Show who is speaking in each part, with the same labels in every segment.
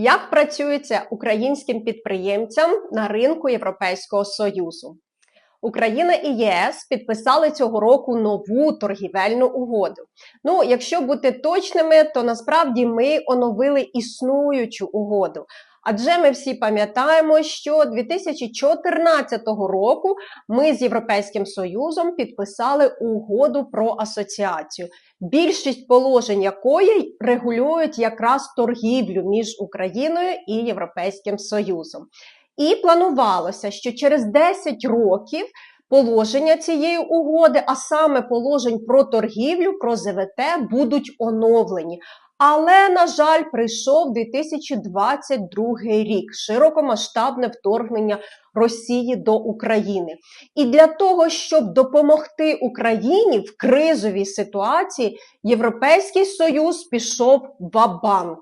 Speaker 1: Як працюється українським підприємцям на ринку Європейського Союзу? Україна і ЄС підписали цього року нову торгівельну угоду. Ну, якщо бути точними, то насправді ми оновили існуючу угоду. Адже ми всі пам'ятаємо, що 2014 року ми з Європейським Союзом підписали угоду про асоціацію, більшість положень якої регулюють якраз торгівлю між Україною і Європейським Союзом. І планувалося, що через 10 років положення цієї угоди, а саме положень про торгівлю, про ЗВТ, будуть оновлені. Але, на жаль, прийшов 2022 рік широкомасштабне вторгнення Росії до України. І для того, щоб допомогти Україні в кризовій ситуації, Європейський Союз пішов в банк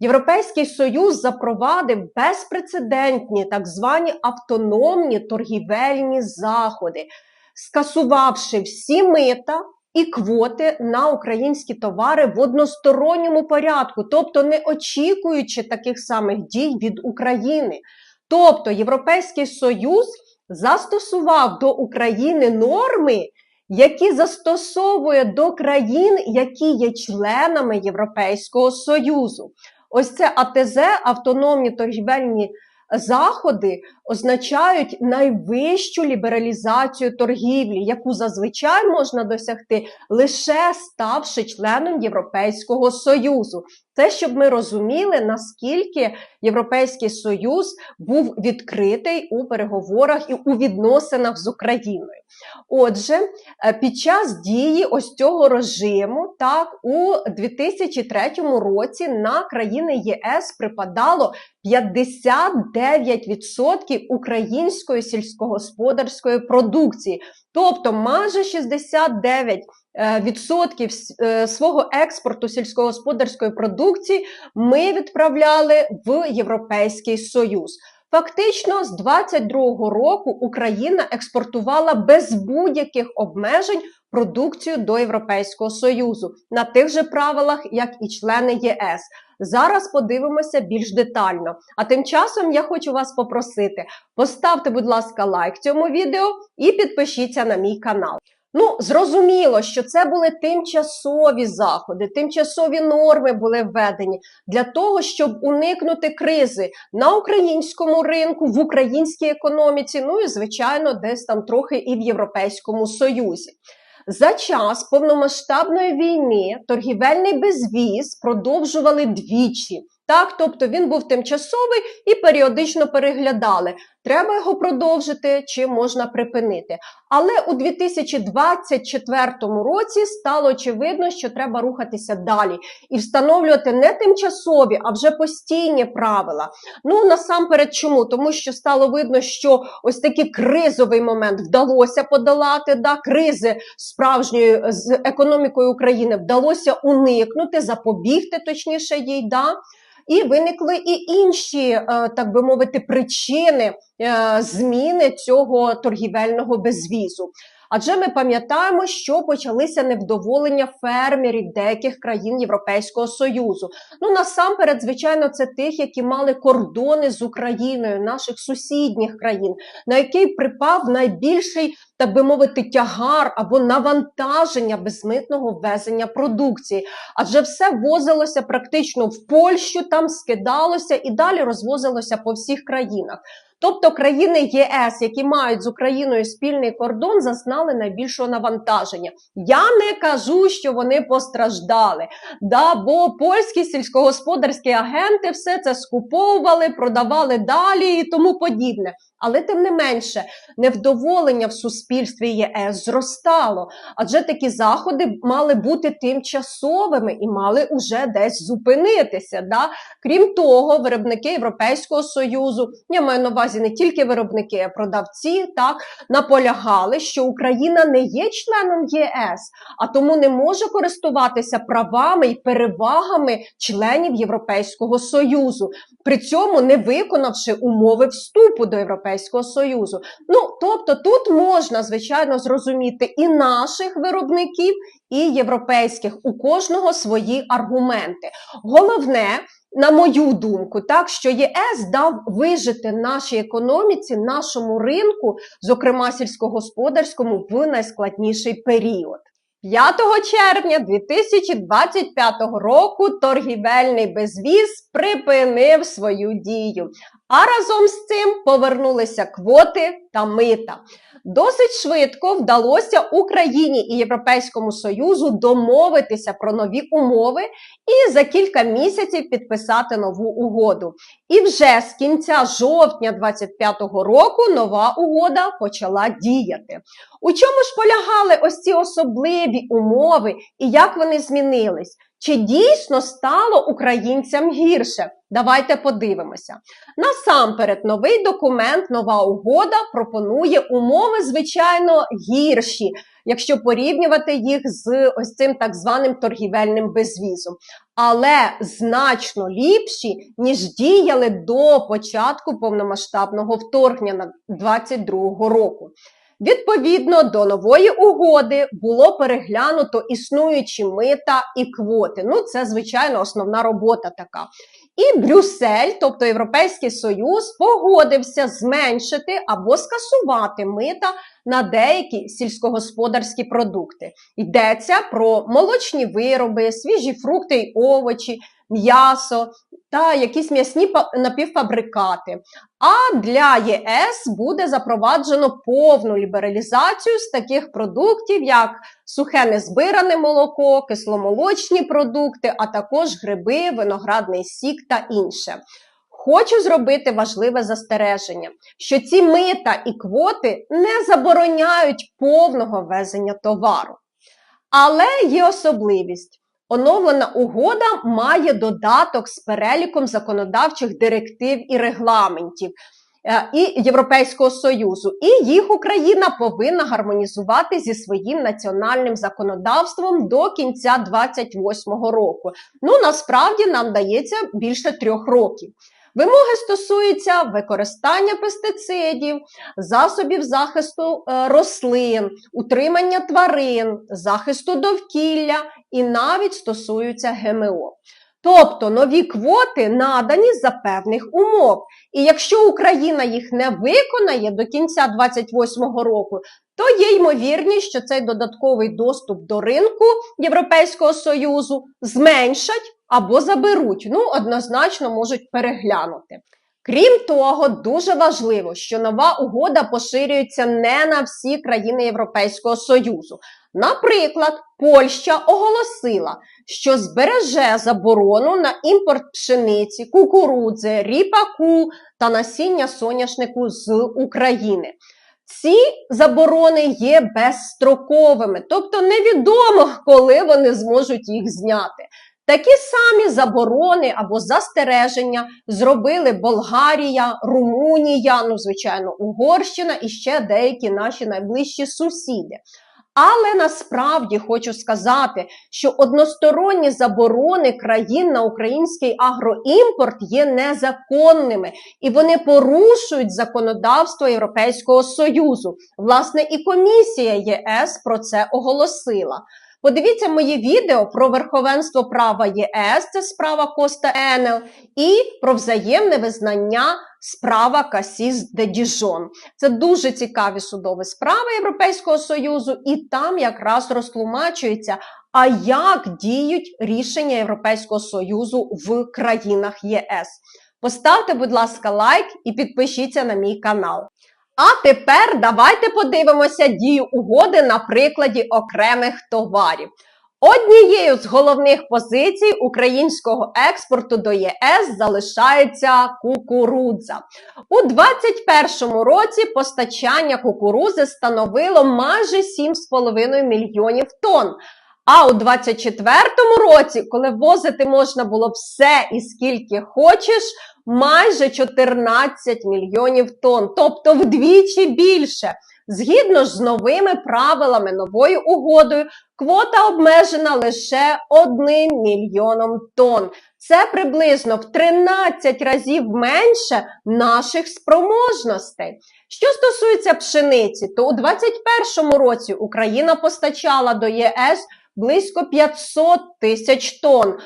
Speaker 1: Європейський Союз запровадив безпрецедентні так звані автономні торгівельні заходи, скасувавши всі мита і квоти на українські товари в односторонньому порядку, тобто не очікуючи таких самих дій від України. Тобто Європейський Союз застосував до України норми, які застосовує до країн, які є членами Європейського Союзу. Ось це АТЗ, автономні торгівельні заходи, означають найвищу лібералізацію торгівлі, яку зазвичай можна досягти лише ставши членом Європейського Союзу. Це щоб ми розуміли, наскільки Європейський Союз був відкритий у переговорах і у відносинах з Україною. Отже, е, під час дії ось цього режиму, так у 2003 році на країни єС припадало 59% української сільськогосподарської продукції, тобто майже 69% Е, відсотків е, свого експорту сільськогосподарської продукції ми відправляли в Європейський Союз. Фактично, з 22-го року Україна експортувала без будь-яких обмежень продукцію до Європейського Союзу на тих же правилах, як і члени ЄС. Зараз подивимося більш детально. А тим часом я хочу вас попросити: поставте, будь ласка, лайк цьому відео і підпишіться на мій канал. Ну, зрозуміло, що це були тимчасові заходи, тимчасові норми були введені для того, щоб уникнути кризи на українському ринку, в українській економіці, ну і, звичайно, десь там трохи і в Європейському Союзі. За час повномасштабної війни торгівельний безвіз продовжували двічі. Так, тобто він був тимчасовий і періодично переглядали, треба його продовжити чи можна припинити. Але у 2024 році стало очевидно, що треба рухатися далі і встановлювати не тимчасові, а вже постійні правила. Ну насамперед, чому? Тому що стало видно, що ось такий кризовий момент вдалося подолати, да, кризи справжньої з економікою України вдалося уникнути, запобігти точніше їй. да. І виникли і інші, е, так би мовити, причини е, зміни цього торгівельного безвізу. Адже ми пам'ятаємо, що почалися невдоволення фермерів деяких країн Європейського Союзу. Ну насамперед, звичайно, це тих, які мали кордони з Україною, наших сусідніх країн, на який припав найбільший, так би мовити, тягар або навантаження безмитного ввезення продукції. Адже все возилося практично в Польщу, там скидалося і далі розвозилося по всіх країнах. Тобто країни ЄС, які мають з Україною спільний кордон, зазнали найбільшого навантаження. Я не кажу, що вони постраждали, да, бо польські сільськогосподарські агенти все це скуповували, продавали далі і тому подібне. Але тим не менше, невдоволення в суспільстві ЄС зростало, адже такі заходи мали бути тимчасовими і мали уже десь зупинитися. Да? Крім того, виробники Європейського союзу, я маю на увазі не тільки виробники, а продавці, так наполягали, що Україна не є членом ЄС, а тому не може користуватися правами і перевагами членів Європейського союзу, при цьому не виконавши умови вступу до Європейського Союзу. Ну, тобто, тут можна, звичайно, зрозуміти і наших виробників, і європейських. У кожного свої аргументи. Головне, на мою думку, так що ЄС дав вижити нашій економіці, нашому ринку, зокрема сільськогосподарському, в найскладніший період. 5 червня 2025 року торгівельний безвіз припинив свою дію, а разом з цим повернулися квоти та мита. Досить швидко вдалося Україні і Європейському Союзу домовитися про нові умови і за кілька місяців підписати нову угоду. І вже з кінця жовтня 2025 року нова угода почала діяти. У чому ж полягали ось ці особливі умови і як вони змінились? Чи дійсно стало українцям гірше? Давайте подивимося. Насамперед, новий документ, нова угода пропонує умови, звичайно, гірші, якщо порівнювати їх з ось цим так званим торгівельним безвізом, але значно ліпші, ніж діяли до початку повномасштабного вторгнення на 2022 року. Відповідно до нової угоди було переглянуто існуючі мита і квоти. Ну, це звичайно основна робота така. І Брюссель, тобто Європейський Союз, погодився зменшити або скасувати мита на деякі сільськогосподарські продукти. Йдеться про молочні вироби, свіжі фрукти й овочі, м'ясо та якісь м'ясні напівфабрикати. А для ЄС буде запроваджено повну лібералізацію з таких продуктів, як сухе незбиране молоко, кисломолочні продукти, а також гриби, виноградний сік та інше. Хочу зробити важливе застереження, що ці мита і квоти не забороняють повного везення товару. Але є особливість. Оновлена угода має додаток з переліком законодавчих директив і регламентів е, і Європейського Союзу, і їх Україна повинна гармонізувати зі своїм національним законодавством до кінця 2028 року. Ну насправді нам дається більше трьох років. Вимоги стосуються використання пестицидів, засобів захисту е, рослин, утримання тварин, захисту довкілля і навіть стосуються ГМО. Тобто нові квоти надані за певних умов. І якщо Україна їх не виконає до кінця 2028 року, то є ймовірність, що цей додатковий доступ до ринку Європейського Союзу зменшать або заберуть. Ну, однозначно можуть переглянути. Крім того, дуже важливо, що нова угода поширюється не на всі країни Європейського Союзу. Наприклад, Польща оголосила, що збереже заборону на імпорт пшениці, кукурудзи, ріпаку та насіння соняшнику з України. Ці заборони є безстроковими, тобто невідомо, коли вони зможуть їх зняти. Такі самі заборони або застереження зробили Болгарія, Румунія, ну, звичайно, Угорщина і ще деякі наші найближчі сусіди. Але насправді хочу сказати, що односторонні заборони країн на український агроімпорт є незаконними і вони порушують законодавство Європейського Союзу. Власне, і комісія ЄС про це оголосила. Подивіться моє відео про верховенство права ЄС, це справа Коста Енел, і про взаємне визнання справа Касіс де Діжон. Це дуже цікаві судові справи Європейського Союзу, і там якраз розтлумачується, а як діють рішення Європейського Союзу в країнах ЄС. Поставте, будь ласка, лайк і підпишіться на мій канал. А тепер давайте подивимося дію угоди на прикладі окремих товарів. Однією з головних позицій українського експорту до ЄС залишається кукурудза. У 2021 році постачання кукурузи становило майже 7,5 мільйонів тонн. А у 24-му році, коли возити можна було все і скільки хочеш, майже 14 мільйонів тонн, тобто вдвічі більше. Згідно ж з новими правилами новою угодою, квота обмежена лише 1 мільйоном тонн. Це приблизно в 13 разів менше наших спроможностей. Що стосується пшениці, то у 2021 році Україна постачала до ЄС близько 500 тисяч тонн.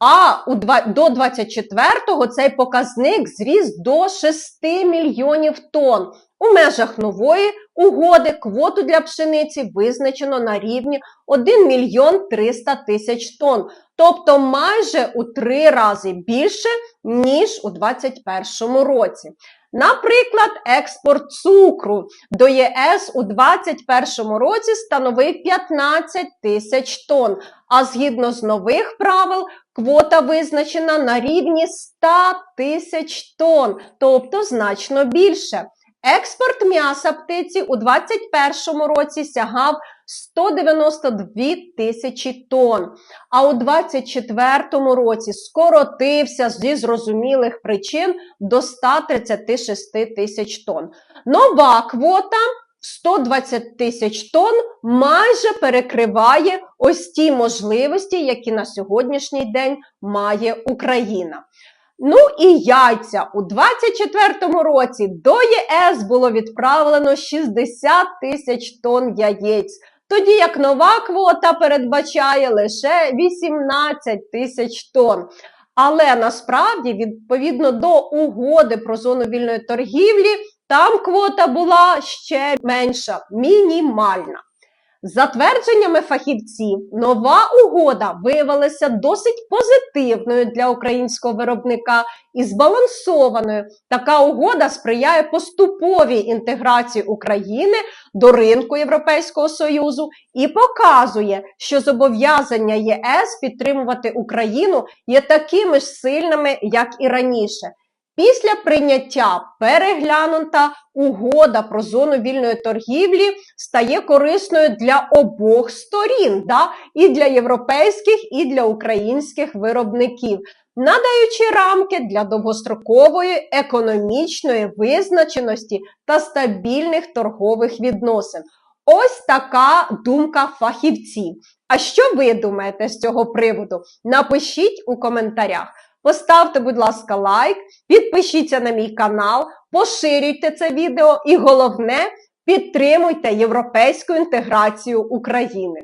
Speaker 1: А у до 24-го цей показник зріс до 6 мільйонів тонн. У межах нової угоди квоту для пшениці визначено на рівні 1 мільйон 300 тисяч тонн, тобто майже у три рази більше, ніж у 2021 році. Наприклад, експорт цукру до ЄС у 2021 році становив 15 тисяч тонн, а згідно з нових правил квота визначена на рівні 100 тисяч тонн, тобто значно більше. Експорт м'яса птиці у 2021 році сягав 192 тисячі тонн, а у 2024 році скоротився зі зрозумілих причин до 136 тисяч тонн. Нова квота в 120 тисяч тонн майже перекриває ось ті можливості, які на сьогоднішній день має Україна. Ну і яйця у 24-му році до ЄС було відправлено 60 тисяч тонн яєць, тоді як нова квота передбачає лише 18 тисяч тонн. Але насправді, відповідно до угоди про зону вільної торгівлі, там квота була ще менша, мінімальна. За твердженнями фахівців, нова угода виявилася досить позитивною для українського виробника і збалансованою. Така угода сприяє поступовій інтеграції України до ринку Європейського Союзу і показує, що зобов'язання ЄС підтримувати Україну є такими ж сильними, як і раніше. Після прийняття переглянута угода про зону вільної торгівлі стає корисною для обох сторін, да? і для європейських, і для українських виробників, надаючи рамки для довгострокової економічної визначеності та стабільних торгових відносин. Ось така думка фахівців. А що ви думаєте з цього приводу? Напишіть у коментарях. Поставте, будь ласка, лайк, підпишіться на мій канал, поширюйте це відео і головне підтримуйте європейську інтеграцію України.